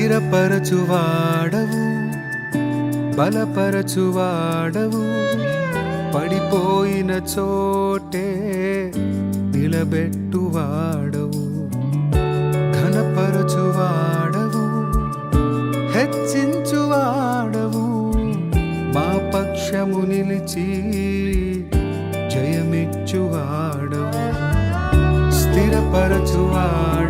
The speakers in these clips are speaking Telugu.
స్థిరపరచువాడవు బలపరచువాడవు. పడిపోయిన చోటే నిలబెట్టువాడవు ఘనపరచువాడవు హెచ్చించువాడవు. మా పక్షము నిలిచి జయమిచ్చువాడవు స్థిరపరచువాడు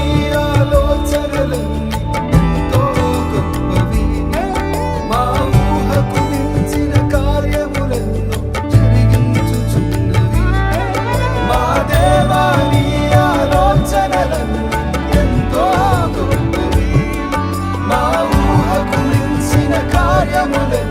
another